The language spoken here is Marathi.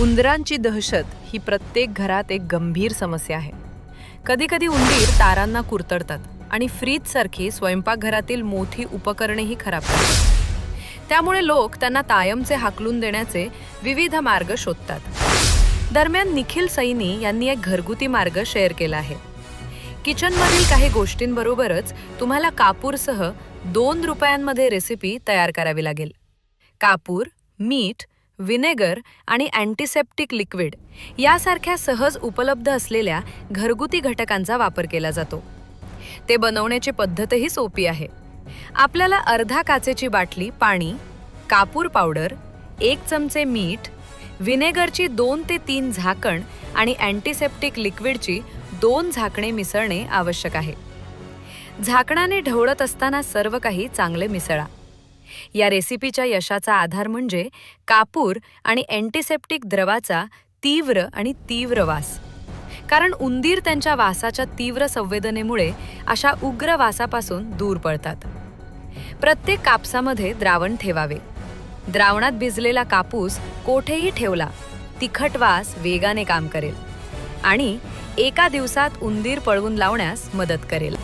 उंदरांची दहशत ही प्रत्येक घरात एक गंभीर समस्या आहे. कधीकधी उंदीर तारांना कुरतडतात आणि फ्रीजसारखी स्वयंपाकघरातील मोठी उपकरणेही खराब करतात. त्यामुळे लोक त्यांना कायमचे हाकलून देण्याचे विविध मार्ग शोधतात. दरम्यान निखिल सैनी यांनी एक घरगुती मार्ग शेअर केला आहे. किचनमधील काही गोष्टींबरोबरच तुम्हाला कापूरसह दोन रुपयांमध्ये रेसिपी तयार करावी लागेल. कापूर मीठ विनेगर आणि अँटीसेप्टिक लिक्विड यासारख्या सहज उपलब्ध असलेल्या घरगुती घटकांचा वापर केला जातो. ते बनवण्याची पद्धतही सोपी आहे. आपल्याला अर्धा काचेची बाटली पाणी कापूर पावडर एक चमचे मीठ विनेगरची दोन ते तीन झाकण आणि अँटीसेप्टिक लिक्विडची दोन झाकणे मिसळणे आवश्यक आहे. झाकणाने ढवळत असताना सर्व काही चांगले मिसळा. या रेसिपीच्या यशाचा आधार म्हणजे कापूर आणि अँटीसेप्टिक द्रवाचा तीव्र आणि तीव्र वास. कारण उंदीर त्यांच्या वासाच्या तीव्र संवेदनेमुळे अशा उग्र वासापासून दूर पळतात प्रत्येक कापसामध्ये द्रावण ठेवावे. द्रावणात भिजलेला कापूस कोठेही ठेवला तिखट वास वेगाने काम करेल आणि एका दिवसात उंदीर पळवून लावण्यास मदत करेल.